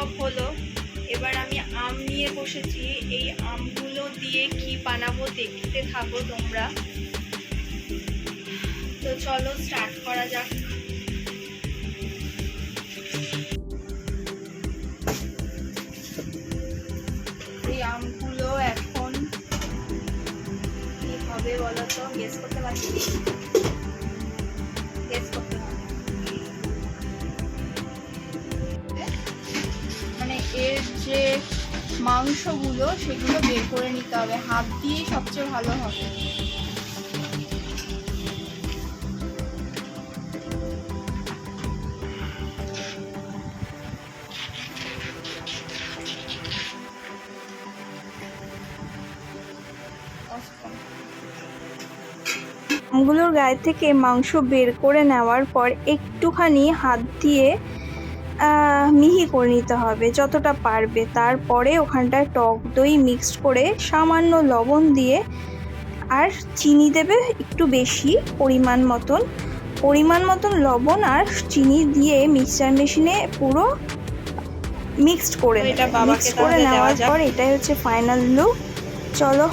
সব হলো। এবার আমি আম নিয়ে বসেছি। এই আমগুলো দিয়ে কি বানাবো দেখতে থাকো তোমরা। তো চলো স্টার্ট করা যাক। এই আমগুলো এখন কি হবে বলো তো? গেস করতে পারছি? মাংসগুলো সেগুলো বের করে নিতে হবে। হাত দিয়েই সবচেয়ে ভালো হবে। গায়ে থেকে মাংস বের করে নেওয়ার পর একটুখানি হাত দিয়ে মিহি করে নিতে হবে যতটা পারবে। তারপরে ওখানটায় টক দই মিক্সড করে সামান্য লবণ দিয়ে আর চিনি দেবে একটু বেশি পরিমাণ মতন। পরিমাণ মতন লবণ আর চিনি দিয়ে মিক্সচার মেশিনে পুরো মিক্সড করে Mixed করে নেওয়ার পর এটাই হচ্ছে ফাইনাল লুক চলো।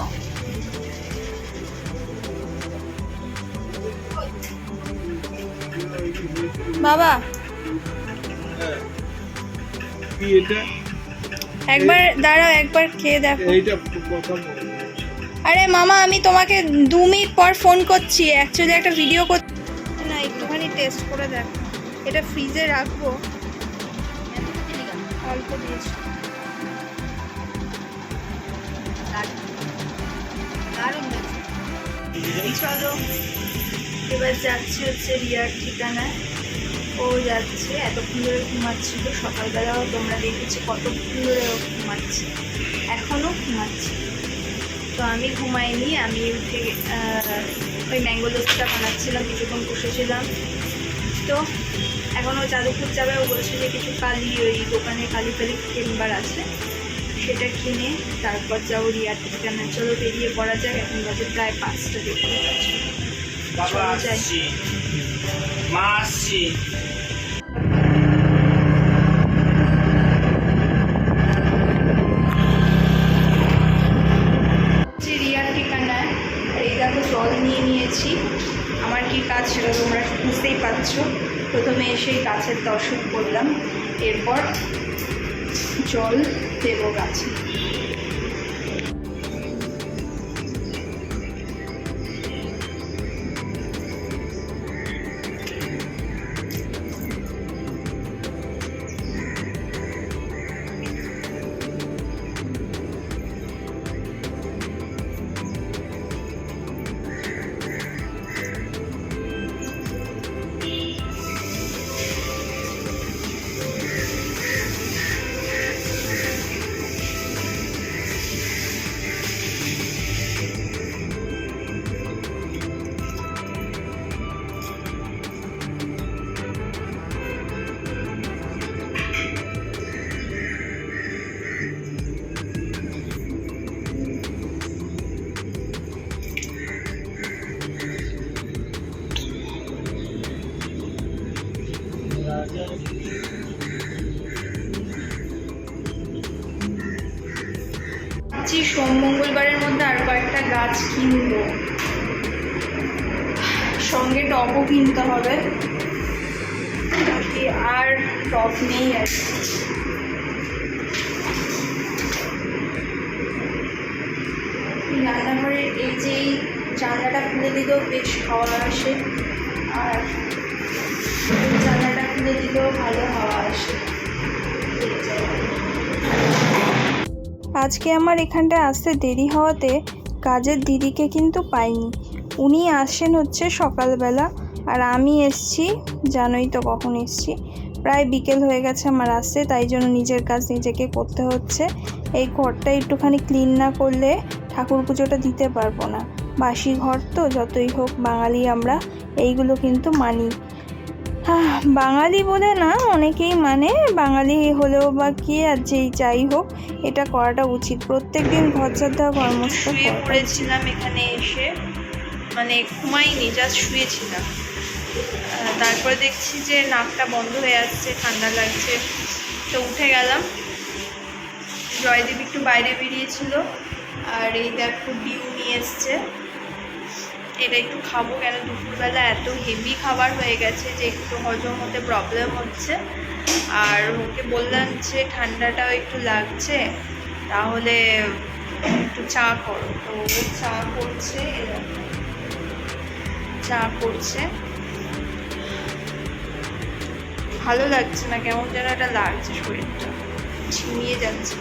বাবা কি এটা? একবার দাঁড়াও একবার খেয়ে দেখো। এইটা আরে মামা আমি তোমাকে দু মিনিট পর ফোন করছি। অ্যাকচুয়ালি একটা ভিডিও করছি না একটুখানি টেস্ট করে দেখো। এটা ফ্রিজে রাখব। অল্প দিয়েছি। চলো এবার যাচ্ছি হচ্ছে রিয়ার ঠিকানায়। ও যাচ্ছে এতক্ষণ ধরে ঘুমাচ্ছিল। সকালবেলাও তোমরা দেখেছি কতক্ষণ ধরে ও ঘুমাচ্ছে। এখনও ঘুমাচ্ছে। তো আমি ঘুমাইনি, আমি উঠে ওই ম্যাঙ্গো লস্যিটা বানাচ্ছিলাম, কিছুক্ষণ বসেছিলাম। তো এখন ও যাদবপুর যাবে, ও বলছে যে কিছু কালি, ওই দোকানে কালি ফালি চেম্বার আছে। সেটা কিনে তারপর যাব রিয়ার ঠিকানা চলো বেরিয়ে পড়া যাক, এখন বাজে প্রায় পাঁচটা দেখতে পাচ্ছি। মা যে রিয়ার আর এই দেখো, জল নিয়ে নিয়েছি। আমার কি কাজ সেটা তোমরা বুঝতেই পারছ। প্রথমে এসেই গাছের দর্শন করলাম। এরপর জল দেবো গাছে। ভাবছি সোম মঙ্গলবারের মধ্যে আর কয়েকটা গাছ কিনবো। সঙ্গে টবও কিনতে হবে। আর টব নেই আর রান্নাঘরের এই যে জানলাটা খুলে দিলেও বেশ হাওয়া আসে। আর জানলাটা খুলে দিলেও ভালো হাওয়া আসে। আজকে আমার এখানটায় আসতে দেরি হওয়াতে কাজের দিদিকে কিন্তু পাইনি। উনি আসেন হচ্ছে সকালবেলা আর আমি এসছি, জানোই তো কখন এসছি। প্রায় বিকেল হয়ে গেছে আমার আসতে, তাই জন্য নিজের কাজ নিজেকে করতে হচ্ছে। এই ঘরটা একটুখানি ক্লিন না করলে ঠাকুর পুজোটা দিতে পারব না। বাসি ঘর তো, যতই হোক বাঙালি আমরা, এইগুলো কিন্তু মানি। বাঙালি বলে না অনেকেই মানে বাঙালি হলেও বা কি আর যেই যাই হোক এটা করাটা উচিত। প্রত্যেক দিন ঘর দেওয়া কর্মস্থ শুয়ে পড়েছিলাম এখানে এসে মানে ঘুমাইনি জাস্ট শুয়েছিলাম। তারপর দেখছি যে নাকটা বন্ধ হয়ে আসছে ঠান্ডা লাগছে তো উঠে গেলাম। জয়দীপ একটু বাইরে বেরিয়েছিল আর এই দেখো ডিউ নিয়ে এসছে। এটা একটু খাব কেন? দুপুরবেলা এত হেভি খাবার হয়ে গেছে যে একটু হজম হতে প্রবলেম হচ্ছে। আর ওকে বললাম যে, ঠান্ডাটাও একটু লাগছে, তাহলে একটু চা করো। তো চা করছে চা করছে। ভালো লাগছে না, কেমন যেন একটা লাগছে শরীরটা। ঝিমিয়ে যাচ্ছে।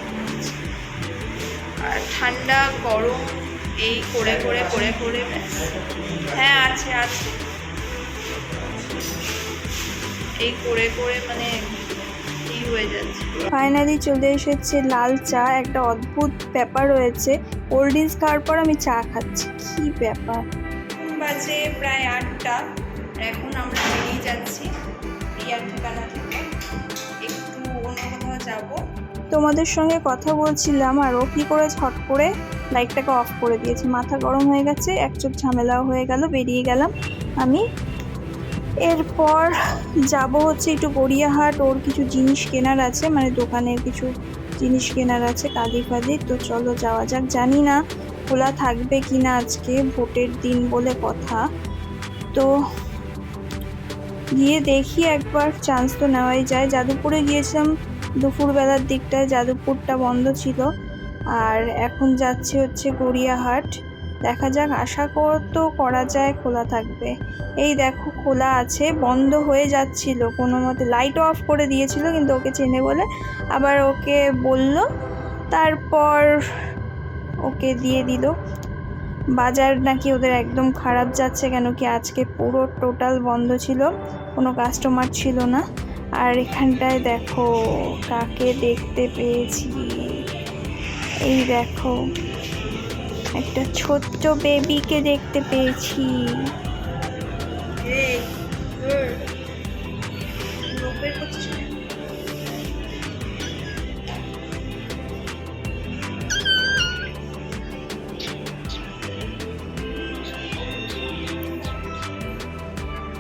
আর ঠান্ডা, গরম এই করে করে করে করে। হ্যাঁ আছে আছে। এই করে করে মানে হয়ে ফাইনালি চলে এসেছে লাল চা একটা অদ্ভুত ব্যাপার রয়েছে। কোল্ড ড্রিঙ্কস খাওয়ার পর আমি চা খাচ্ছি কি ব্যাপার? বাজে প্রায় আটটা এখন আমরা বেরিয়ে যাচ্ছি রিয়ার ঠিকানা থেকে। একটু অন্য কোথাও যাব। তোমাদের সঙ্গে কথা বলছিলাম, আর ও কী করে ছট করে লাইটটাকে অফ করে দিয়েছে? মাথা গরম হয়ে গেছে, এক চোখ ঝামেলাও হয়ে গেল, বেরিয়ে গেলাম আমি। এরপর যাব হচ্ছে একটু গড়িয়াহাট, ওর কিছু জিনিস কেনার আছে মানে দোকানের কিছু জিনিস কেনার আছে কালি ফালি তো চলো যাওয়া যাক। জানি না খোলা থাকবে কি না আজকে, ভোটের দিন বলে কথা। তো গিয়ে দেখি একবার চান্স তো নেওয়াই যায়। যাদবপুরে গিয়েছিলাম দুপুরবেলার দিকটায় যাদবপুরটা বন্ধ ছিল। আর এখন যাচ্ছে হচ্ছে গড়িয়াহাট। দেখা যাক, আশা করতো করা যায় খোলা থাকবে। এই দেখো, খোলা আছে, বন্ধ হয়ে যাচ্ছিল। কোনো মতে লাইটও অফ করে দিয়েছিল, কিন্তু ওকে চেনে বলে আবার ওকে বলল। তারপর ওকে দিয়ে দিল। বাজার নাকি ওদের একদম খারাপ যাচ্ছে, কেন কি আজকে পুরো টোটাল বন্ধ ছিল। কোনো কাস্টমার ছিল না। আর এখানটায় দেখো কাকে দেখতে পেয়েছি এই দেখো, একটা ছোট্ট বেবিকে দেখতে পেয়েছি?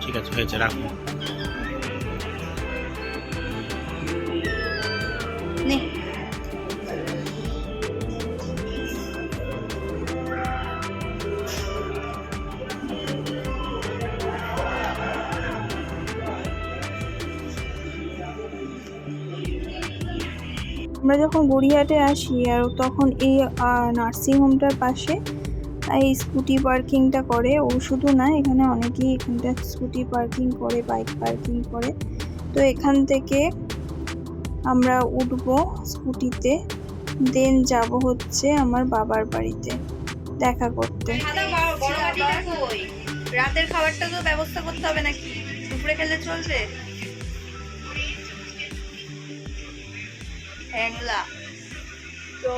ঠিক আছে, হয়েছে রাখুন আমরা যখন গড়িয়াহাটে আসি আর তখন এই নার্সিংহোমটার পাশে এই স্কুটি পার্কিংটা করে ও শুধু না এখানে অনেকেই এখানটা স্কুটি পার্কিং করে বাইক পার্কিং করে তো এখান থেকে আমরা উঠবো স্কুটিতে দেন যাব হচ্ছে আমার বাবার বাড়িতে দেখা করতে? রাতের খাবারটা তো ব্যবস্থা করতে হবে নাকি দুপুরে খেলে চলবে হ্যাংলা। তো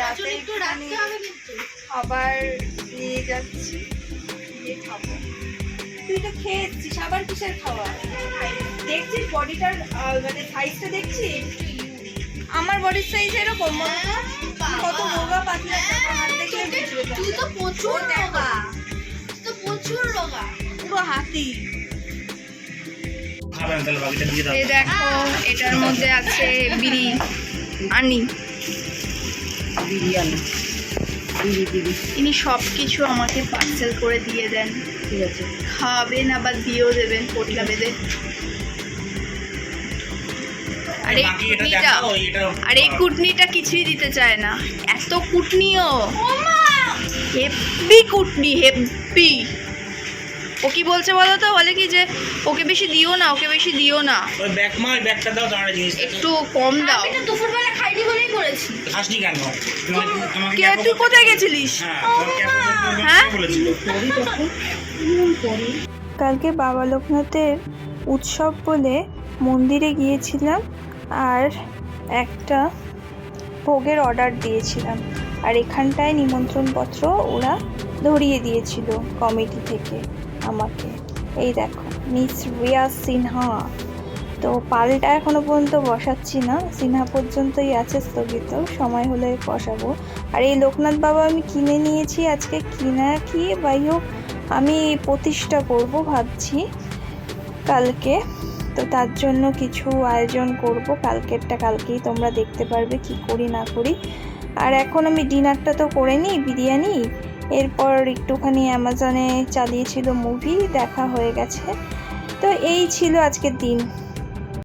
রাতে একটুখানি খাবার নিয়ে যাচ্ছি দিয়ে খাব। তুই তো খেয়েছিস আবার কিসের খাওয়া দেখছিস বডিটার মানে সাইজটা দেখছিস? আমার বডির সাইজ এরকম তো? কত রোগা পাতলা তোর হাত দেখলে তুই তো প্রচুর রোগা তুই তো প্রচুর রোগা পুরো হাতি। এই দেখো এটার মধ্যে আছে বিড়ি আনি। বিরিয়ানি। বিরি বিরি সব কিছু আমাকে পার্সেল করে দিয়ে দেন। ঠিক আছে। খাওয়াবেন আবার দিয়েও দেবেন পটলা বেঁধে। আর এই কুটনিটা আর এই কুটনিটা কিছুই দিতে চায় না। এত কুটনিও। হেব্বি কুটনি হেব্বি। ও কি বলছে বলো তো? বলে কি যে ওকে বেশি দিও না ওকে বেশি দিও না। ওই ব্যাগ মা ওই ব্যাগটা দাও দাঁড়া জিনিস একটু কম দাও। আমি তো দুপুরবেলা খাইনি বলেই করেছি। খাসনি কেন? কে তুই কোথায় গেছিলিস? হ্যাঁ হ্যাঁ? কালকে বাবা লোকনাথের উৎসব বলে মন্দিরে গিয়েছিলাম আর একটা ভোগের অর্ডার দিয়েছিলাম। আর এখানটায় নিমন্ত্রণপত্র ওরা ধরিয়ে দিয়েছিল কমিটি থেকে। আমাকে। এই দেখো, মিস রিয়া সিনহা। তো পালটা এখনও পর্যন্ত বসাচ্ছি না, সিনহা পর্যন্তই আছে স্থগিত, সময় হলে বসাবো। আর এই লোকনাথ বাবা আমি কিনে নিয়েছি, আজকে কিনা কি, যাই হোক, আমি প্রতিষ্ঠা করব ভাবছি কালকে। তো তার জন্য কিছু আয়োজন করব, কালকেরটা কালকেই তোমরা দেখতে পারবে কি করি না করি। আর এখন আমি ডিনারটা তো করে নিই, বিরিয়ানি এরপর একটুখানি অ্যামাজনে চালিয়েছিল মুভি দেখা হয়ে গেছে। তো এই ছিল আজকের দিন।